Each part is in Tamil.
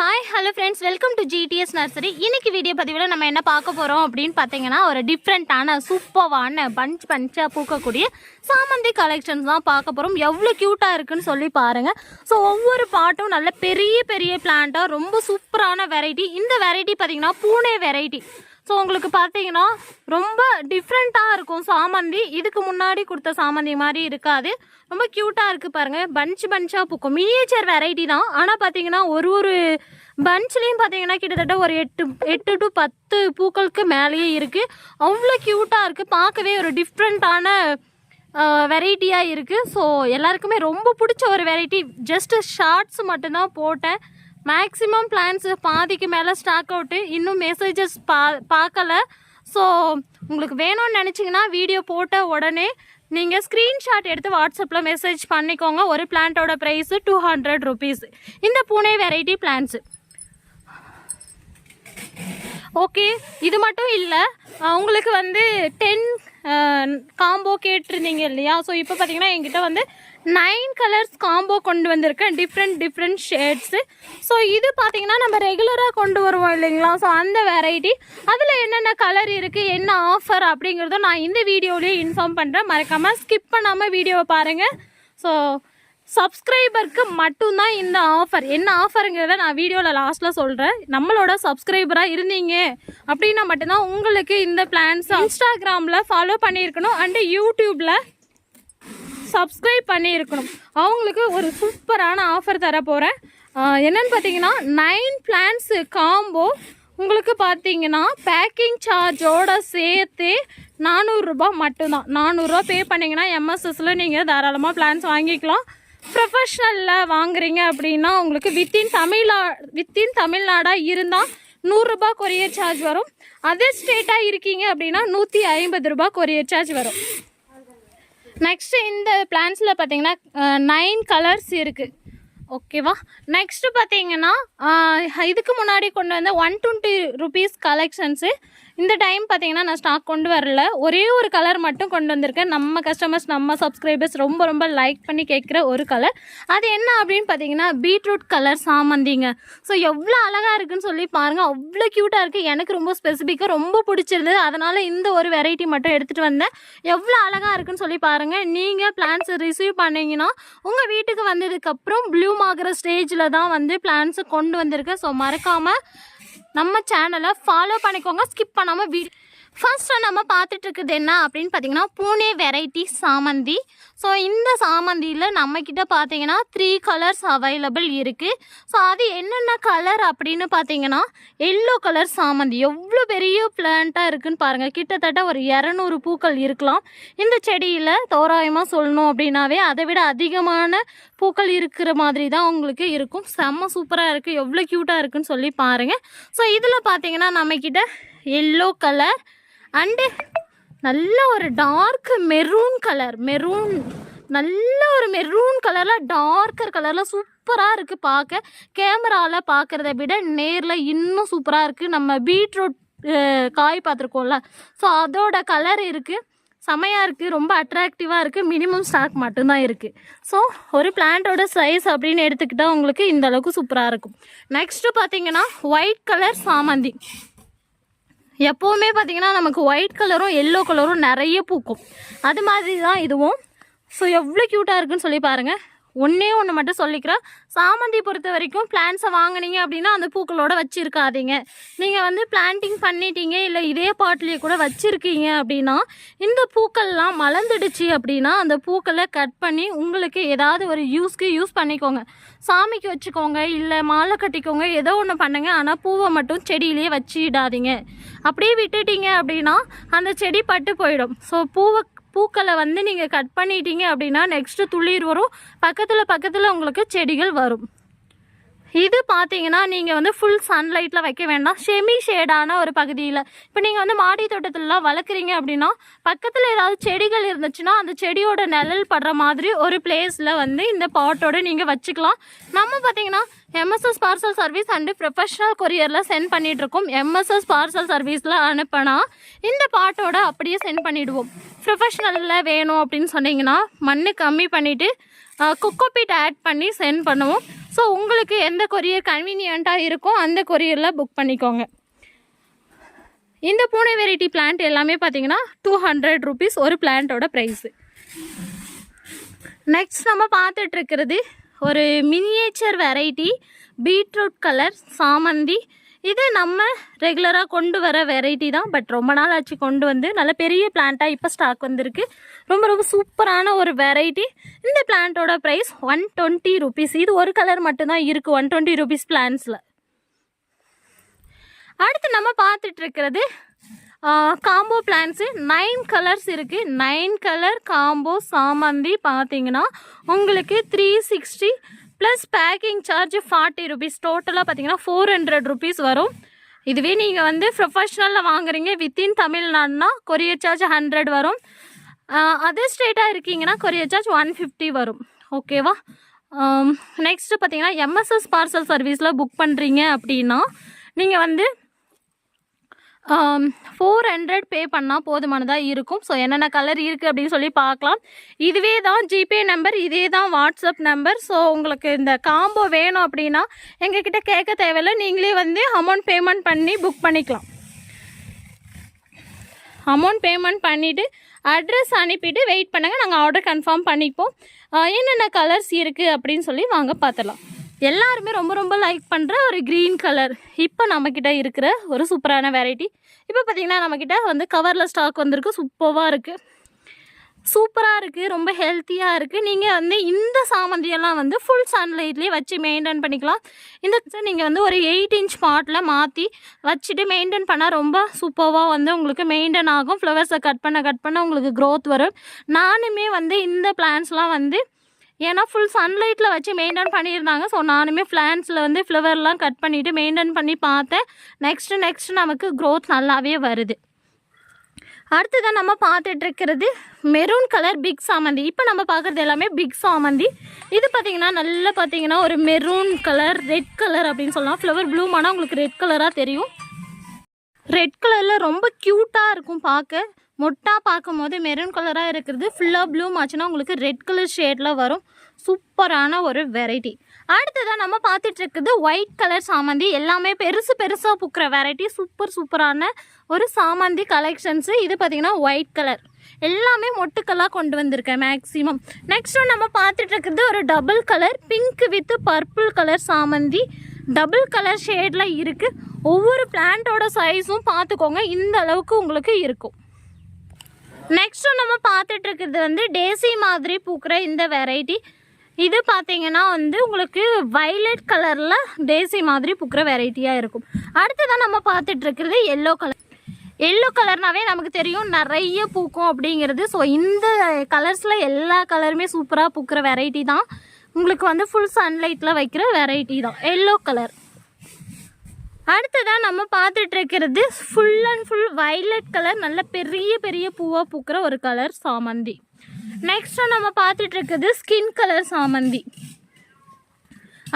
Hi hello friends welcome to GDS nursery இன்னைக்கு வீடியோ பதிவில் நம்ம என்ன பார்க்க போகிறோம் அப்படின்னு பார்த்தீங்கன்னா ஒரு டிஃப்ரெண்ட்டான சூப்பர்வான பஞ்ச் பஞ்சாக பூக்கக்கூடிய சாமந்தி கலெக்ஷன்ஸ் தான் பார்க்க போகிறோம் எவ்வளோ க்யூட்டாக இருக்குன்னு சொல்லி பாருங்கள் ஸோ ஒவ்வொரு பாட்டும் நல்ல பெரிய பெரிய பிளான்ட்டாக ரொம்ப சூப்பரான வெரைட்டி இந்த வெரைட்டி பார்த்தீங்கன்னா பூனே வெரைட்டி ஸோ உங்களுக்கு பார்த்தீங்கன்னா ரொம்ப டிஃப்ரெண்ட்டாக இருக்கும் சாமந்தி. இதுக்கு முன்னாடி கொடுத்த சாமந்தி மாதிரி இருக்காது. ரொம்ப க்யூட்டாக இருக்குது பாருங்கள் பஞ்ச் பஞ்சாக பூக்கும். மினியேச்சர் வெரைட்டி தான். ஆனால் பார்த்தீங்கன்னா ஒரு ஒரு பஞ்ச்லேயும் பார்த்தீங்கன்னா கிட்டத்தட்ட ஒரு எட்டு எட்டு டு பத்து பூக்களுக்கு மேலேயே இருக்குது அவ்வளோ க்யூட்டாக இருக்குது பார்க்கவே ஒரு டிஃப்ரெண்ட்டான வெரைட்டியாக இருக்குது ஸோ எல்லாருக்குமே ரொம்ப பிடிச்ச ஒரு வெரைட்டி ஜஸ்ட்டு ஷார்ட்ஸ் மட்டும்தான் போட்டேன். மேக்ஸிமம் பிளான்ஸ் பாதிக்கு மேலே ஸ்டாக் அவுட்டு இன்னும் மெசேஜஸ் பா பார்க்கல. ஸோ உங்களுக்கு வேணும்னு நினச்சிங்கன்னா வீடியோ போட்ட உடனே நீங்கள் ஸ்க்ரீன்ஷாட் எடுத்து வாட்ஸ்அப்பில் மெசேஜ் பண்ணிக்கோங்க. ஒரு பிளான்ட்டோட ப்ரைஸு டூ ஹண்ட்ரட் ருபீஸ் இந்த பூனே வெரைட்டி பிளான்ஸு ஓகே இது மட்டும் இல்லை உங்களுக்கு வந்து டென் காம்போ கேட்டிருந்தீங்க இல்லையா? ஸோ இப்போ பார்த்தீங்கன்னா என்கிட்ட வந்து நைன் கலர்ஸ் காம்போ கொண்டு வந்திருக்கேன் டிஃப்ரெண்ட் டிஃப்ரெண்ட் ஷேட்ஸு ஸோ இது பார்த்தீங்கன்னா நம்ம ரெகுலராக கொண்டு வருவோம் இல்லைங்களா? ஸோ அந்த வெரைட்டி அதில் என்னென்ன கலர் இருக்குது என்ன ஆஃபர் அப்படிங்கிறத நான் இந்த வீடியோலேயே இன்ஃபார்ம் பண்ணுறேன் மறக்காமல் ஸ்கிப் பண்ணாமல் வீடியோவை பாருங்கள் ஸோ சப்ஸ்கிரைபருக்கு மட்டும்தான் இந்த ஆஃபர் என்ன ஆஃபருங்கிறத நான் வீடியோவில் லாஸ்ட்டில் சொல்கிறேன் நம்மளோட சப்ஸ்கிரைபராக இருந்தீங்க அப்படின்னா மட்டும்தான் உங்களுக்கு இந்த பிளான்ஸ் இன்ஸ்டாகிராமில் ஃபாலோ பண்ணியிருக்கணும். அண்டு யூடியூப்பில் சப்ஸ்கிரைப் பண்ணியிருக்கணும். அவங்களுக்கு ஒரு சூப்பரான ஆஃபர் தர போகிறேன் என்னன்னு பார்த்தீங்கன்னா நைன் பிளான்ஸு காம்போ உங்களுக்கு பார்த்தீங்கன்னா பேக்கிங் சார்ஜோட சேர்த்து நானூறுரூபா மட்டும்தான். நானூறுரூவா பே பண்ணிங்கன்னா எம்எஸ்எஸில் நீங்கள் தாராளமாக பிளான்ஸ் வாங்கிக்கலாம். ப்ரொஃபஷ்னலில் வாங்குறீங்க அப்படின்னா உங்களுக்கு வித்தின் தமிழ்நா வித்தின் தமிழ்நாடாக இருந்தால் நூறுரூபா கொரியர் சார்ஜ் வரும். அதர் ஸ்டேட்டாக இருக்கீங்க அப்படின்னா நூற்றி ஐம்பது ரூபா கொரியர் சார்ஜ் வரும். நெக்ஸ்ட் இந்த பிளான்ஸில் பார்த்தீங்கன்னா நைன் கலர்ஸ் இருக்குது ஓகேவா நெக்ஸ்ட்டு பார்த்தீங்கன்னா இதுக்கு முன்னாடி கொண்டு வந்த ஒன் டுவெண்ட்டி ருபீஸ் கலெக்ஷன்ஸு இந்த டைம் பார்த்தீங்கன்னா நான் ஸ்டாக் கொண்டு வரல. ஒரே ஒரு கலர் மட்டும் கொண்டு வந்திருக்கேன். நம்ம கஸ்டமர்ஸ் நம்ம சப்ஸ்கிரைபர்ஸ் ரொம்ப ரொம்ப லைக் பண்ணி கேட்குற ஒரு கலர் அது என்ன அப்படின்னு பார்த்தீங்கன்னா பீட்ரூட் கலர் சாமந்திங்க. ஸோ எவ்வளோ அழகாக இருக்குன்னு சொல்லி பாருங்கள் அவ்வளோ க்யூட்டாக இருக்குது எனக்கு ரொம்ப ஸ்பெசிஃபிக்காக ரொம்ப பிடிச்சிருந்தது. அதனால் இந்த ஒரு வெரைட்டி மட்டும் எடுத்துகிட்டு வந்தேன். எவ்வளோ அழகாக இருக்குன்னு சொல்லி பாருங்கள் நீங்கள் பிளான்ஸ் ரிசீவ் பண்ணீங்கன்னா உங்கள் வீட்டுக்கு வந்ததுக்கப்புறம் ப்ளூம் ஆகிற ஸ்டேஜில் தான் வந்து பிளான்ஸை கொண்டு வந்திருக்கேன். ஸோ மறக்காமல் நம்ம சேனலை ஃபாலோ பண்ணிக்கோங்க. ஸ்கிப் பண்ணாமல் வீடியோ ஃபர்ஸ்ட் நம்ம பார்த்துட்டு இருக்குது என்ன அப்படின்னு பார்த்தீங்கன்னா பூனே வெரைட்டி சாமந்தி. ஸோ இந்த சாமந்தியில் நம்மக்கிட்ட பார்த்தீங்கன்னா த்ரீ கலர்ஸ் அவைலபிள் இருக்குது ஸோ அது என்னென்ன கலர் அப்படின்னு பார்த்தீங்கன்னா எல்லோ கலர் சாமந்தி. எவ்வளோ பெரிய பிளான்ட்டாக இருக்குதுன்னு பாருங்கள் கிட்டத்தட்ட ஒரு இரநூறு பூக்கள் இருக்கலாம். இந்த செடியில் தோராயமாக சொல்லணும் அப்படின்னாவே அதை விட அதிகமான பூக்கள் இருக்கிற மாதிரி தான் உங்களுக்கு இருக்கும். செம்ம சூப்பராக இருக்குது எவ்வளோ க்யூட்டாக இருக்குன்னு சொல்லி பாருங்கள் ஸோ இதில் பார்த்தீங்கன்னா நம்மக்கிட்ட எல்லோ கலர் அண்டு நல்ல ஒரு டார்க் மெரூன் கலர் மெரூன் நல்ல ஒரு மெரூன் கலரில் டார்க்கர் கலரில் சூப்பராக இருக்குது பார்க்க. கேமராவில் பார்க்குறத விட நேரில் இன்னும் சூப்பராக இருக்குது நம்ம பீட்ரூட் காய் பார்த்துருக்கோம்ல. ஸோ அதோட கலர் இருக்குது செமையாக இருக்குது ரொம்ப அட்ராக்டிவாக இருக்குது மினிமம் ஸ்டாக் மட்டும்தான் இருக்குது ஸோ ஒரு பிளான்ட்டோட சைஸ் அப்படின்னு எடுத்துக்கிட்டால் உங்களுக்கு இந்த அளவுக்கு சூப்பராக இருக்கும். நெக்ஸ்ட்டு பார்த்தீங்கன்னா ஒயிட் கலர் சாமந்தி. எப்போவுமே பார்த்தீங்கன்னா நமக்கு ஒயிட் கலரும் எல்லோ கலரும் நிறைய பூக்கும். அது மாதிரி தான் இதுவும் ஸோ எவ்வளோ க்யூட்டாக இருக்குன்னு சொல்லி பாருங்கள் ஒன்றே ஒன்று மட்டும் சொல்லிக்கிறேன். சாமந்தி பொறுத்த வரைக்கும் பிளான்ஸை வாங்குனீங்க அப்படின்னா அந்த பூக்களோட வச்சுருக்காதீங்க. நீங்கள் வந்து பிளான்டிங் பண்ணிட்டீங்க இல்லை இதே பாட்டிலேயே கூட வச்சுருக்கீங்க அப்படின்னா இந்த பூக்கள்லாம் மலர்ந்துடுச்சு அப்படின்னா அந்த பூக்களை கட் பண்ணி உங்களுக்கு ஏதாவது ஒரு யூஸ்க்கு யூஸ் பண்ணிக்கோங்க. சாமிக்கு வச்சுக்கோங்க இல்லை மாலை கட்டிக்கோங்க ஏதோ ஒன்று பண்ணுங்க. ஆனால் பூவை மட்டும் செடியிலேயே வச்சிடாதீங்க. அப்படியே விட்டுட்டீங்க அப்படின்னா அந்த செடி பட்டு போயிடும். ஸோ பூவை பூக்களை வந்து நீங்கள் கட் பண்ணிட்டீங்க அப்படின்னா நெக்ஸ்ட்டு துளிர் வரும். பக்கத்தில் பக்கத்தில் உங்களுக்கு செடிகள் வரும். இது பார்த்தீங்கன்னா நீங்கள் வந்து ஃபுல் சன்லைட்டில் வைக்க வேண்டாம். செமி ஷேடான ஒரு பகுதியில். இப்போ நீங்கள் வந்து மாடி தோட்டத்திலலாம் வளர்க்குறீங்க அப்படின்னா பக்கத்தில் ஏதாவது செடிகள் இருந்துச்சுன்னா அந்த செடியோட நிழல் படுற மாதிரி ஒரு பிளேஸில் வந்து இந்த பாட்டோடு நீங்கள் வச்சுக்கலாம். நம்ம பார்த்தீங்கன்னா MSS parcel service and professional கொரியரில் send பண்ணிகிட்ருக்கோம் எம்எஸ்எஸ் பார்சல் சர்வீஸில் அனுப்பினா இந்த பாட்டோட அப்படியே சென்ட் பண்ணிவிடுவோம் ப்ரொஃபஷ்னலில் வேணும் அப்படின்னு சொன்னீங்கன்னா மண் கம்மி பண்ணிவிட்டு கொக்கோபீட் ஆட் பண்ணி சென்ட் பண்ணுவோம். ஸோ உங்களுக்கு எந்த கொரியர் கன்வீனியண்ட்டாக இருக்கோ அந்த கொரியரில் புக் பண்ணிக்கோங்க. இந்த பூனை வெரைட்டி பிளான்ட் எல்லாமே பார்த்தீங்கன்னா டூ ஹண்ட்ரட் ருபீஸ் ஒரு பிளான்ட்டோட ப்ரைஸு நெக்ஸ்ட் நம்ம பார்த்துட்டு இருக்கிறது ஒரு மினியேச்சர் வெரைட்டி பீட்ரூட் கலர் சாமந்தி இது நம்ம ரெகுலராக கொண்டு வர வெரைட்டி தான். பட் ரொம்ப நாள் ஆச்சு கொண்டு வந்து. நல்ல பெரிய பிளான்ட்டாக இப்போ ஸ்டாக் வந்திருக்கு. ரொம்ப ரொம்ப சூப்பரான ஒரு வெரைட்டி இந்த பிளான்ட்டோட ப்ரைஸ் ஒன் டுவெண்ட்டி ருபீஸ் இது ஒரு கலர் மட்டும்தான் இருக்குது ஒன் டுவெண்ட்டி ருபீஸ் பிளான்ஸில் அடுத்து நம்ம பார்த்துட்டு இருக்கிறது காம்போ பிளான்ஸு நைன் கலர்ஸ் இருக்குது நைன் கலர் காம்போ சாமந்தி பார்த்தீங்கன்னா உங்களுக்கு three sixty plus packing charge forty rupees டோட்டலாக பார்த்தீங்கன்னா ஃபோர் ஹண்ட்ரட் ருபீஸ் வரும். இதுவே நீங்கள் வந்து ப்ரொஃபஷ்னலில் வாங்குறீங்க. வித்தின் தமிழ்நாடுனா கொரியர் சார்ஜ் ஹண்ட்ரட் வரும். அதர் ஸ்டேட்டாக இருக்கீங்கன்னா கொரியர் சார்ஜ் ஒன் ஃபிஃப்டி வரும். ஓகேவா நெக்ஸ்ட்டு பார்த்தீங்கன்னா எம்எஸ்எஸ் பார்சல் சர்வீஸில் புக் பண்ணுறீங்க அப்படின்னா நீங்கள் வந்து ஃபோர் ஹண்ட்ரட் பே பண்ணால் போதுமானதாக இருக்கும். ஸோ என்னென்ன கலர் இருக்குது அப்படின்னு சொல்லி பார்க்கலாம். இதுவே தான் ஜிபே நம்பர் இதே தான் வாட்ஸ்அப் நம்பர் ஸோ உங்களுக்கு இந்த காம்போ வேணும் அப்படின்னா எங்ககிட்ட கேட்க தேவையில்ல. நீங்களே வந்து அமௌண்ட் பேமெண்ட் பண்ணி புக் பண்ணிக்கலாம். அமௌண்ட் பேமெண்ட் பண்ணிவிட்டு அட்ரஸ் அனுப்பிட்டு வெயிட் பண்ணுங்கள் நாங்கள் ஆர்டர் கன்ஃபார்ம் பண்ணிப்போம். என்னென்ன கலர்ஸ் இருக்குது அப்படின்னு சொல்லி வாங்க பார்த்துலாம் எல்லாருமே ரொம்ப ரொம்ப லைக் பண்ணுற ஒரு க்ரீன் கலர் இப்போ நம்மக்கிட்ட இருக்கிற ஒரு சூப்பரான வெரைட்டி இப்போ பார்த்தீங்கன்னா நம்மக்கிட்ட வந்து கவரில் ஸ்டாக் வந்திருக்கு சூப்பராக இருக்குது சூப்பராக இருக்குது ரொம்ப ஹெல்த்தியாக இருக்குது நீங்கள் வந்து இந்த சாமந்தியெல்லாம் வந்து ஃபுல் சன்லைட்லேயே வச்சு மெயின்டைன் பண்ணிக்கலாம். இந்த நீங்கள் வந்து ஒரு எயிட் இன்ச் பாட்டில் மாற்றி வச்சுட்டு மெயின்டைன் பண்ணால் ரொம்ப சூப்பராக வந்து உங்களுக்கு மெயின்டைன் ஆகும். ஃப்ளவர்ஸை கட் பண்ண கட் பண்ண உங்களுக்கு க்ரோத் வரும். நானுமே வந்து இந்த பிளான்ஸ்லாம் வந்து ஏன்னா ஃபுல் சன்லைட்டில் வச்சு மெயின்டைன் பண்ணியிருந்தாங்க. ஸோ நானுமே பிளான்ஸில் வந்து ஃப்ளவர்லாம் கட் பண்ணிவிட்டு மெயின்டைன் பண்ணி பார்த்தேன். நெக்ஸ்ட்டு நெக்ஸ்ட்டு நமக்கு க்ரோத் நல்லாவே வருது. அடுத்ததான் நம்ம பார்த்துட்ருக்கிறது மெரூன் கலர் பிக் சாமந்தி. இப்போ நம்ம பார்க்குறது எல்லாமே பிக் சாமந்தி. இது பார்த்திங்கன்னா நல்லா பார்த்தீங்கன்னா ஒரு மெரூன் கலர் ரெட் கலர் அப்படின்னு சொல்லலாம். ஃப்ளவர் ப்ளூம் ஆனால் உங்களுக்கு ரெட் கலராக தெரியும். ரெட் கலரில் ரொம்ப க்யூட்டாக இருக்கும் பார்க்க. மொட்டா பார்க்கும்போது மெரூன் கலராக இருக்கிறது. ஃபுல்லாக ப்ளூம் ஆச்சுன்னா உங்களுக்கு ரெட் கலர் ஷேடில் வரும். சூப்பரான ஒரு வெரைட்டி அடுத்ததாக நம்ம பார்த்துட்டு இருக்குது ஒயிட் கலர் சாமந்தி. எல்லாமே பெருசு பெருசாக பூக்கிற வெரைட்டி சூப்பர் சூப்பரான ஒரு சாமந்தி கலெக்ஷன்ஸு இது பார்த்திங்கன்னா ஒயிட் கலர் எல்லாமே மொட்டுக்கலாக கொண்டு வந்திருக்கேன் மேக்ஸிமம் நெக்ஸ்ட் நம்ம பார்த்துட்டு இருக்கிறது ஒரு double colour pink with purple colour சாமந்தி. டபுள் கலர் ஷேடில் இருக்குது ஒவ்வொரு பிளான்ட்டோட சைஸும் பார்த்துக்கோங்க. இந்த அளவுக்கு உங்களுக்கு இருக்கும். நெக்ஸ்ட்டு நம்ம பார்த்துட்டு இருக்கிறது வந்து டேசி மாதிரி பூக்கிற இந்த வெரைட்டி இது பார்த்தீங்கன்னா வந்து உங்களுக்கு வைலட் கலரில் டேசி மாதிரி பூக்கிற வெரைட்டியாக இருக்கும். அடுத்ததான் நம்ம பார்த்துட்டு இருக்கிறது எல்லோ கலர் எல்லோ கலர்னாவே நமக்கு தெரியும் நிறைய பூக்கும் அப்படிங்கிறது. ஸோ இந்த கலர்ஸில் எல்லா கலருமே சூப்பராக பூக்கிற வெரைட்டி தான். உங்களுக்கு வந்து ஃபுல் சன்லைட்டில் வைக்கிற வெரைட்டி தான். எல்லோ கலர் அடுத்ததாக நம்ம பார்த்துட்டு இருக்கிறது full and full violet colour நல்ல பெரிய பெரிய பூவாக பூக்கிற ஒரு கலர் சாமந்தி. நெக்ஸ்ட்டு நம்ம பார்த்துட்டு இருக்கிறது ஸ்கின் கலர் சாமந்தி.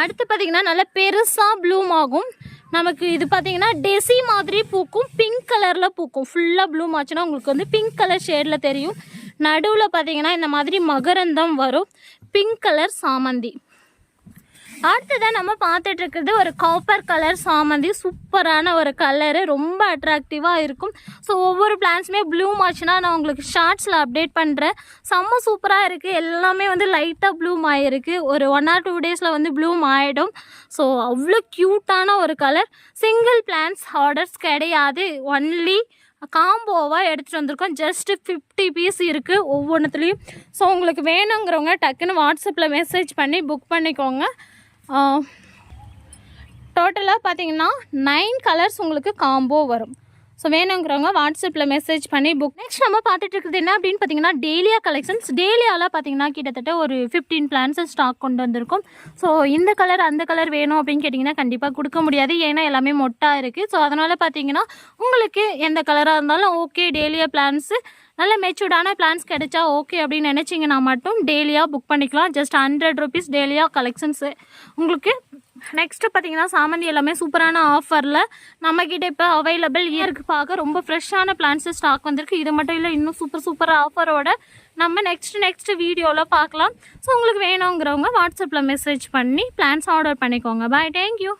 அடுத்து பார்த்திங்கன்னா நல்ல பெருசாக ப்ளூம் ஆகும். நமக்கு இது பார்த்திங்கன்னா டெசி மாதிரி பூக்கும் பிங்க் கலரில் பூக்கும். ஃபுல்லாக ப்ளூம் ஆச்சுன்னா உங்களுக்கு வந்து பிங்க் கலர் ஷேடில் தெரியும். நடுவில் பார்த்திங்கன்னா இந்த மாதிரி மகரந்தம் வரும். பிங்க் கலர் சாமந்தி. அடுத்ததாக நம்ம பார்த்துட்டு இருக்கிறது ஒரு காப்பர் கலர் சாமந்தி. சூப்பரான ஒரு கலரு ரொம்ப அட்ராக்டிவாக இருக்கும். ஸோ ஒவ்வொரு பிளான்ஸுமே ப்ளூம் ஆச்சுன்னா நான் உங்களுக்கு ஷார்ட்ஸில் அப்டேட் பண்ணுறேன் செம்ம சூப்பராக இருக்குது எல்லாமே வந்து லைட்டாக ப்ளூம் ஆகிருக்கு ஒரு ஒன் ஆர் டூ டேஸில் வந்து ப்ளூம் ஆகிடும் ஸோ அவ்வளோ க்யூட்டான ஒரு கலர் சிங்கிள் பிளான்ஸ் ஆர்டர்ஸ் கிடையாது. ஒன்லி காம்போவாக எடுத்துகிட்டு வந்திருக்கோம். ஜஸ்ட்டு ஃபிஃப்டி பீஸ் இருக்குது ஒவ்வொன்றுத்துலேயும் ஸோ உங்களுக்கு வேணுங்கிறவங்க டக்குன்னு வாட்ஸ்அப்பில் மெசேஜ் பண்ணி புக் பண்ணிக்கோங்க. டோட்டலாக பார்த்தீங்கன்னா நைன் கலர்ஸ் உங்களுக்கு காம்போ வரும். ஸோ வேணுங்கிறவங்க வாட்ஸ்அப்பில் மெசேஜ் பண்ணி புக் நெக்ஸ்ட் நம்ம பார்த்துட்டு இருக்கிறது என்ன அப்படின்னு பார்த்தீங்கன்னா டெய்லியா கலெக்ஷன்ஸ் டெய்லியாவில் பார்த்தீங்கன்னா கிட்டத்தட்ட ஒரு ஃபிஃப்டீன் பிளான்ஸும் ஸ்டாக் கொண்டு வந்திருக்கும். ஸோ இந்த கலர் அந்த கலர் வேணும் அப்படின்னு கேட்டிங்கன்னா கண்டிப்பாக கொடுக்க முடியாது. ஏன்னா எல்லாமே மொட்டாக இருக்குது ஸோ அதனால் பார்த்தீங்கன்னா உங்களுக்கு எந்த கலராக இருந்தாலும் ஓகே டெய்லியா பிளான்ஸு நல்ல மெச்சூர்டான பிளான்ஸ் கிடைச்சா ஓகே அப்படின்னு நினச்சிங்கன்னா மட்டும் டெய்லியாக புக் பண்ணிக்கலாம். ஜஸ்ட் ஹண்ட்ரட் ருபீஸ் டெய்லியாக கலெக்ஷன்ஸு உங்களுக்கு நெக்ஸ்ட்டு பார்த்தீங்கன்னா சாமந்தி எல்லாமே சூப்பரான ஆஃபரில் நம்மக்கிட்ட இப்போ அவைலபிள் இயருக்கு பார்க்க ரொம்ப ஃப்ரெஷ்ஷான பிளான்ஸு ஸ்டாக் வந்திருக்கு. இது மட்டும் இல்லை இன்னும் சூப்பர் சூப்பர் ஆஃபரோட நம்ம நெக்ஸ்ட் நெக்ஸ்ட் வீடியோவில் பார்க்கலாம். ஸோ உங்களுக்கு வேணுங்கிறவங்க வாட்ஸ்அப்பில் மெசேஜ் பண்ணி பிளான்ஸ் ஆர்டர் பண்ணிக்கோங்க. Bye thank you